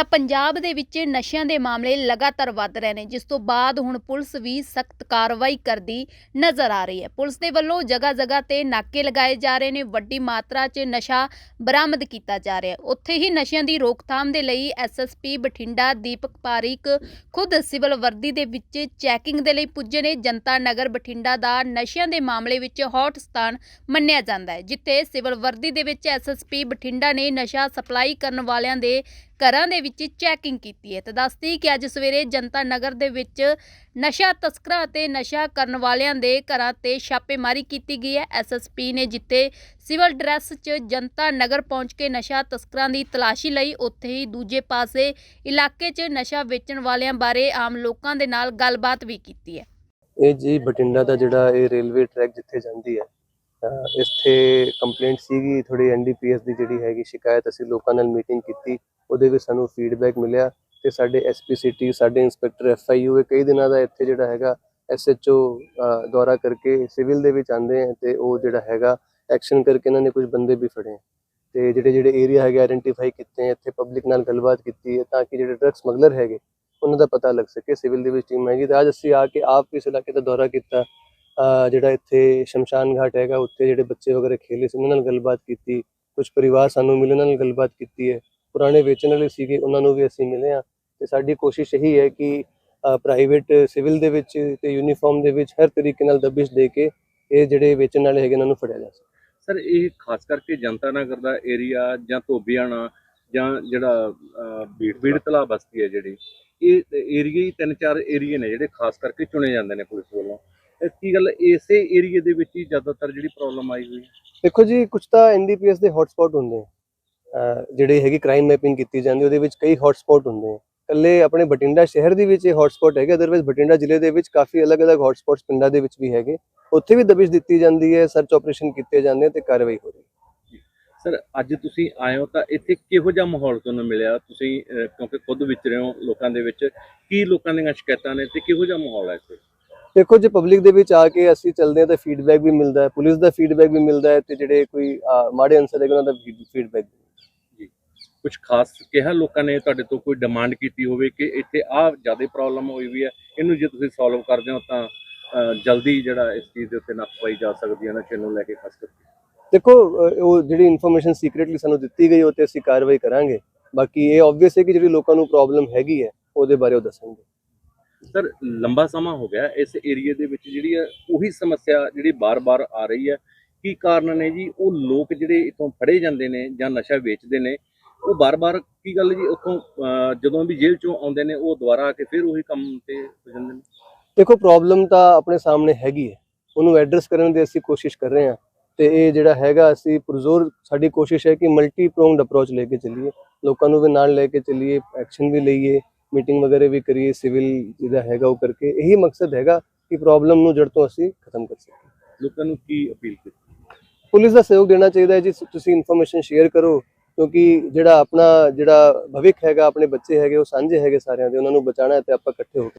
ਤਾਂ ਪੰਜਾਬ ਦੇ ਵਿੱਚ ਨਸ਼ਿਆਂ ਦੇ ਮਾਮਲੇ ਲਗਾਤਾਰ ਵੱਧ ਰਹੇ ਨੇ, ਜਿਸ ਤੋਂ ਬਾਅਦ ਹੁਣ ਪੁਲਿਸ ਵੀ ਸਖਤ ਕਾਰਵਾਈ ਕਰਦੀ ਨਜ਼ਰ ਆ ਰਹੀ ਹੈ। ਪੁਲਿਸ ਦੇ ਵੱਲੋਂ ਜਗ੍ਹਾ ਜਗ੍ਹਾ ਤੇ ਨਾਕੇ ਲਗਾਏ ਜਾ ਰਹੇ ਨੇ, ਵੱਡੀ ਮਾਤਰਾ 'ਚ ਨਸ਼ਾ ਬਰਾਮਦ ਕੀਤਾ ਜਾ ਰਿਹਾ ਹੈ। ਉੱਥੇ ਹੀ ਨਸ਼ਿਆਂ ਦੀ ਰੋਕਥਾਮ ਦੇ ਲਈ ਐਸਐਸਪੀ ਬਠਿੰਡਾ ਦੀਪਕ ਪਾਰੀਕ ਖੁਦ ਸਿਵਲ ਵਰਦੀ ਦੇ ਵਿੱਚ ਚੈਕਿੰਗ ਦੇ ਲਈ ਪੁੱਜੇ ਨੇ। ਜਨਤਾ ਨਗਰ ਬਠਿੰਡਾ ਦਾ ਨਸ਼ਿਆਂ ਦੇ ਮਾਮਲੇ ਵਿੱਚ ਹੌਟ ਸਥਾਨ ਮੰਨਿਆ ਜਾਂਦਾ ਹੈ, ਜਿੱਥੇ ਸਿਵਲ ਵਰਦੀ ਦੇ ਵਿੱਚ ਐਸਐਸਪੀ ਬਠਿੰਡਾ ਨੇ ਨਸ਼ਾ ਸਪਲਾਈ ਕਰਨ ਵਾਲਿਆਂ ਦੇ ਘਰਾਂ ਦੇ ਵਿੱਚ ਚੈਕਿੰਗ ਕੀਤੀ ਹੈ। ਤਾਂ ਦੱਸਦੀ ਕਿ ਅੱਜ ਸਵੇਰੇ ਜਨਤਾ ਨਗਰ ਦੇ ਵਿੱਚ ਨਸ਼ਾ ਤਸਕਰਾਂ ਅਤੇ ਨਸ਼ਾ ਕਰਨ ਵਾਲਿਆਂ ਦੇ ਘਰਾਂ ਤੇ ਛਾਪੇਮਾਰੀ ਕੀਤੀ ਗਈ ਹੈ। ਐਸਐਸਪੀ ਨੇ ਜਿੱਥੇ ਸਿਵਲ ਡਰੈਸ 'ਚ ਜਨਤਾ ਨਗਰ ਪਹੁੰਚ ਕੇ ਨਸ਼ਾ ਤਸਕਰਾਂ ਦੀ ਤਲਾਸ਼ੀ ਲਈ, ਉੱਥੇ ਹੀ ਦੂਜੇ ਪਾਸੇ ਇਲਾਕੇ 'ਚ ਨਸ਼ਾ ਵੇਚਣ ਵਾਲਿਆਂ ਬਾਰੇ ਆਮ ਲੋਕਾਂ ਦੇ ਨਾਲ ਗੱਲਬਾਤ ਵੀ ਕੀਤੀ ਹੈ। ਇਹ ਜੀ ਬਠਿੰਡਾ ਦਾ ਜਿਹੜਾ ਇਹ ਰੇਲਵੇ ਟਰੈਕ ਜਿੱਥੇ ਜਾਂਦੀ ਹੈ ਇੱਥੇ ਕੰਪਲੇਂਟ ਸੀਗੀ ਥੋੜੀ ਐਨਡੀਪੀਐਸ ਦੀ ਜਿਹੜੀ ਹੈਗੀ ਸ਼ਿਕਾਇਤ, ਅਸੀਂ ਲੋਕਾਂ ਨਾਲ ਮੀਟਿੰਗ ਕੀਤੀ, ਉਹਦੇ ਵਿੱਚ ਸਾਨੂੰ ਫੀਡਬੈਕ ਮਿਲਿਆ ਤੇ ਸਾਡੇ ਐਸਪੀਸੀਟੀ ਸਾਡੇ ਇੰਸਪੈਕਟਰ ਐਫਆਈਯੂ ਇਹ ਕਈ ਦਿਨਾਂ ਦਾ ਇੱਥੇ ਜਿਹੜਾ ਹੈਗਾ ਐਸਐਚਓ ਦੌਰਾ ਕਰਕੇ ਸਿਵਲ ਦੇ ਵਿੱਚ ਆਂਦੇ ਆ ਤੇ ਉਹ ਜਿਹੜਾ ਹੈਗਾ ਐਕਸ਼ਨ ਕਰਕੇ ਇਹਨਾਂ ਨੇ ਕੁਝ ਬੰਦੇ ਵੀ ਫੜੇ ਹੈ। ਤੇ ਜਿਹੜੇ ਜਿਹੜੇ ਏਰੀਆ ਹੈਗੇ ਆਇਡੈਂਟੀਫਾਈ ਕੀਤੇ ਇੱਥੇ ਪਬਲਿਕ ਨਾਲ ਗੱਲਬਾਤ ਕੀਤੀ ਹੈ ਤਾਂ ਕਿ ਜਿਹੜੇ ਡਰਗ ਸਮਗਲਰ ਹੈਗੇ, ਉਹਨਾਂ ਦਾ ਪਤਾ ਲੱਗ ਸਕੇ ਸਿਵਲ ਦੇ ਵਿੱਚ ਟੀਮ ਹੈਗੀ ਤੇ ਅੱਜ ਅਸੀਂ ਆ ਕੇ ਆਪ ਇਸ ਇਲਾਕੇ ਦਾ ਦੌਰਾ ਕੀਤਾ ਜਿਹੜਾ ਇੱਥੇ ਸ਼ਮਸ਼ਾਨ ਘਾਟ ਹੈਗਾ ਉੱਥੇ ਜਿਹੜੇ ਬੱਚੇ ਵਗੈਰਹ ਖੇਲੇ ਸੀ ਉਹਨਾਂ ਨਾਲ ਗੱਲਬਾਤ ਕੀਤੀ। ਕੁਝ ਪਰਿਵਾਰ ਸਾਨੂੰ ਮਿਲੇ ਉਹਨਾਂ ਨਾਲ ਗੱਲਬਾਤ ਕੀਤੀ ਹੈ। ਪੁਰਾਣੇ ਵੇਚਣ ਵਾਲੇ ਸੀਗੇ ਉਹਨਾਂ ਨੂੰ ਵੀ ਅਸੀਂ ਮਿਲੇ ਆ ਤੇ ਸਾਡੀ ਕੋਸ਼ਿਸ਼ ਇਹੀ ਹੈ ਕਿ ਪ੍ਰਾਈਵੇਟ ਸਿਵਲ ਦੇ ਵਿੱਚ ਤੇ ਯੂਨੀਫਾਰਮ ਦੇ ਵਿੱਚ ਹਰ ਤਰੀਕੇ ਨਾਲ ਦਬਿਸ਼ ਦੇ ਕੇ ਇਹ ਜਿਹੜੇ ਵੇਚਣ ਵਾਲੇ ਹੈਗੇ ਇਹਨਾਂ ਨੂੰ ਫੜਿਆ ਜਾ ਸਕੇ। ਸਰ ਇਹ ਖਾਸ ਕਰਕੇ ਜਨਤਾ ਨਗਰ ਦਾ ਏਰੀਆ ਜਾਂ ਧੋਬੀਆਣਾ ਜਾਂ ਜਿਹੜਾ ਬੀੜ ਬੀੜ ਤਲਾ ਬਸਤੀ ਹੈ ਜਿਹੜੀ ਇਹ ਏਰੀਆ ਹੀ ਤਿੰਨ ਚਾਰ ਏਰੀਏ ਨੇ ਜਿਹੜੇ ਖਾਸ ਕਰਕੇ ਚੁਣੇ ਜਾਂਦੇ ਨੇ ਪੁਲਿਸ ਵੱਲੋਂ। ਇਹ ਕੀ ਗੱਲ ਇਸੇ ਏਰੀਏ ਦੇ ਵਿੱਚ ਹੀ ਜ਼ਿਆਦਾਤਰ ਜਿਹੜੀ ਪ੍ਰੋਬਲਮ ਆਈ ਹੋਈ ਹੈ? ਦੇਖੋ ਜੀ ਕੁਝ ਤਾਂ ਐਨਡੀਪੀਐਸ ਦੇ ਹੌਟਸਪੌਟ ਹੁੰਦੇ ਆ। ਅਹ ਜਿਹੜੇ ਹੈਗੀ ਕ੍ਰਾਈਮ ਮੈਪਿੰਗ ਕੀਤੀ ਜਾਂਦੀ ਉਹਦੇ ਵਿੱਚ ਕਈ ਹੌਟਸਪੌਟ ਹੁੰਦੇ ਆ। ਇਕੱਲੇ ਆਪਣੇ ਬਠਿੰਡਾ ਸ਼ਹਿਰ ਦੇ ਵਿੱਚ ਇਹ ਹੌਟਸਪੌਟ ਹੈਗੇ ਅਦਰਵਾਈਜ਼ ਬਠਿੰਡਾ ਜ਼ਿਲ੍ਹੇ ਦੇ ਵਿੱਚ ਕਾਫੀ ਅਲੱਗ-ਅਲੱਗ ਹੌਟਸਪੌਟਸ ਪਿੰਡਾਂ ਦੇ ਵਿੱਚ ਵੀ ਹੈਗੇ। ਉੱਥੇ ਵੀ ਦਬਿਸ਼ ਦਿੱਤੀ ਜਾਂਦੀ ਹੈ ਸਰਚ ਆਪਰੇਸ਼ਨ ਕੀਤੇ ਜਾਂਦੇ ਆ ਤੇ ਕਾਰਵਾਈ ਹੋ ਰਹੀ ਹੈ। ਸਰ ਅੱਜ ਤੁਸੀਂ ਆਏ ਹੋ ਤਾਂ ਇੱਥੇ ਕਿਹੋ ਜਿਹਾ ਮਾਹੌਲ ਤੁਹਾਨੂੰ ਮਿਲਿਆ? ਤੁਸੀਂ ਅਹ, ਕਿਉਂਕਿ ਖੁਦ ਵਿਚਰੇ ਹੋ ਲੋਕਾਂ ਦੇ ਵਿੱਚ ਕੀ ਲੋਕਾਂ ਦੀਆਂ ਸ਼ਿਕਾਇਤਾਂ ਨੇ ਤੇ ਕਿਹੋ ਜਿਹਾ ਮਾਹੌਲ ਹੈ ਇੱਥੇ? ਦੇਖੋ ਜੇ ਪਬਲਿਕ ਦੇ ਵਿੱਚ ਆ ਕੇ ਅਸੀਂ ਚੱਲਦੇ ਹਾਂ ਤਾਂ ਫੀਡਬੈਕ ਵੀ ਮਿਲਦਾ ਹੈ ਪੁਲਿਸ ਦਾ ਫੀਡਬੈਕ ਵੀ ਮਿਲਦਾ ਹੈ ਤੇ ਜਿਹੜੇ ਕੋਈ ਮਾੜੇ ਅਨਸਰ ਹੈਗੇ ਉਹਨਾਂ ਦਾ ਫੀਡਬੈਕ ਕੁਝ ਖਾਸ ਕਿਹਾ ਲੋਕਾਂ ਨੇ ਤੁਹਾਡੇ ਤੋਂ ਕੋਈ ਡਿਮਾਂਡ ਕੀਤੀ ਹੋਵੇ ਕਿ ਇੱਥੇ ਆਹ ਜ਼ਿਆਦਾ ਪ੍ਰੋਬਲਮ ਹੋਈ ਵੀ ਹੈ ਇਹਨੂੰ ਜੇ ਤੁਸੀਂ ਸੋਲਵ ਕਰਦੇ ਹੋ ਤਾਂ ਜਲਦੀ ਜਿਹੜਾ ਇਸ ਚੀਜ਼ ਦੇ ਉੱਤੇ ਨੱਥ ਪਾਈ ਜਾ ਸਕਦੀ ਹੈ ਨਸ਼ੇ ਨੂੰ ਲੈ ਕੇ ਖਾਸ ਕਰਕੇ। ਦੇਖੋ ਉਹ ਜਿਹੜੀ ਇਨਫੋਰਮੇਸ਼ਨ ਸੀਕ੍ਰੀਟਲੀ ਸਾਨੂੰ ਦਿੱਤੀ ਗਈ ਉਹ ਤੇ ਅਸੀਂ ਕਾਰਵਾਈ ਕਰਾਂਗੇ। ਬਾਕੀ ਇਹ ਆਬਵੀਅਸ ਹੈ ਕਿ ਜਿਹੜੀ ਲੋਕਾਂ ਨੂੰ ਪ੍ਰੋਬਲਮ ਹੈਗੀ ਹੈ ਉਹਦੇ ਬਾਰੇ ਉਹ ਦੱਸਣਗੇ। ਸਰ, ਲੰਬਾ ਸਮਾਂ ਹੋ ਗਿਆ ਇਸ ਏਰੀਆ ਦੇ ਵਿੱਚ ਜਿਹੜੀ ਹੈ, ਉਹੀ ਸਮੱਸਿਆ ਜਿਹੜੀ ਬਾਰ-ਬਾਰ ਆ ਰਹੀ ਹੈ। ਕੀ ਕਾਰਨ ਨੇ ਜੀ? ਉਹ ਲੋਕ ਜਿਹੜੇ ਇਥੋਂ ਫੜੇ ਜਾਂਦੇ ਨੇ ਜਾਂ ਨਸ਼ਾ ਵੇਚਦੇ ਨੇ, ਉਹ ਬਾਰ-ਬਾਰ ਕੀ ਗੱਲ ਜੀ? ਉੱਥੋਂ ਜਦੋਂ ਵੀ ਜੇਲ੍ਹ ਚੋਂ ਆਉਂਦੇ ਨੇ, ਉਹ ਦੁਬਾਰਾ ਆ ਕੇ ਫਿਰ ਉਹੀ ਕੰਮ ਤੇ ਹੋ ਜਾਂਦੇ ਨੇ। ਦੇਖੋ ਪ੍ਰੋਬਲਮ ਤਾਂ ਆਪਣੇ ਸਾਹਮਣੇ ਹੈਗੀ ਹੈ। ਉਹਨੂੰ ਐਡਰੈਸ ਕਰਨ ਦੀ ਅਸੀਂ ਕੋਸ਼ਿਸ਼ ਕਰ ਰਹੇ ਹਾਂ। ਤੇ ਇਹ ਜਿਹੜਾ ਹੈਗਾ, ਅਸੀਂ ਪੁਰਜ਼ੋਰ ਸਾਡੀ ਕੋਸ਼ਿਸ਼ ਹੈ ਕਿ ਮਲਟੀ ਪ੍ਰੋਂਗਡ ਅਪਰੋਚ ਲੈ ਕੇ ਚੱਲੀਏ। ਲੋਕਾਂ ਨੂੰ ਵੀ ਨਾਲ ਲੈ ਕੇ ਚੱਲੀਏ ਐਕਸ਼ਨ ਵੀ ਲਈਏ। ਮੀਟਿੰਗ ਵਗੈरह ਵੀ ਕਰੀਏ ਸਿਵਲ ਜਿਹਦਾ ਹੈਗਾ ਉਹ ਕਰਕੇ ਇਹੀ ਮਕਸਦ ਹੈਗਾ ਕਿ ਪ੍ਰੋਬਲਮ ਨੂੰ ਜੜ ਤੋਂ ਅਸੀਂ ਖਤਮ ਕਰ ਸਕੀਏ। ਲੋਕਾਂ ਨੂੰ ਕੀ ਅਪੀਲ ਕੀਤੀ? ਪੁਲਿਸ ਦਾ ਸਹਿਯੋਗ ਦੇਣਾ ਚਾਹੀਦਾ ਹੈ ਜੀ ਤੁਸੀਂ ਇਨਫੋਰਮੇਸ਼ਨ ਸ਼ੇਅਰ ਕਰੋ ਕਿਉਂਕਿ ਜਿਹੜਾ ਆਪਣਾ ਜਿਹੜਾ ਭਵਿੱਖ ਹੈਗਾ ਆਪਣੇ ਬੱਚੇ ਹੈਗੇ ਉਹ ਸਾਂਝੇ ਹੈਗੇ ਸਾਰਿਆਂ ਦੇ ਉਹਨਾਂ ਨੂੰ ਬਚਾਉਣਾ ਹੈ ਤੇ ਆਪਾਂ ਇਕੱਠੇ ਹੋ ਕੇ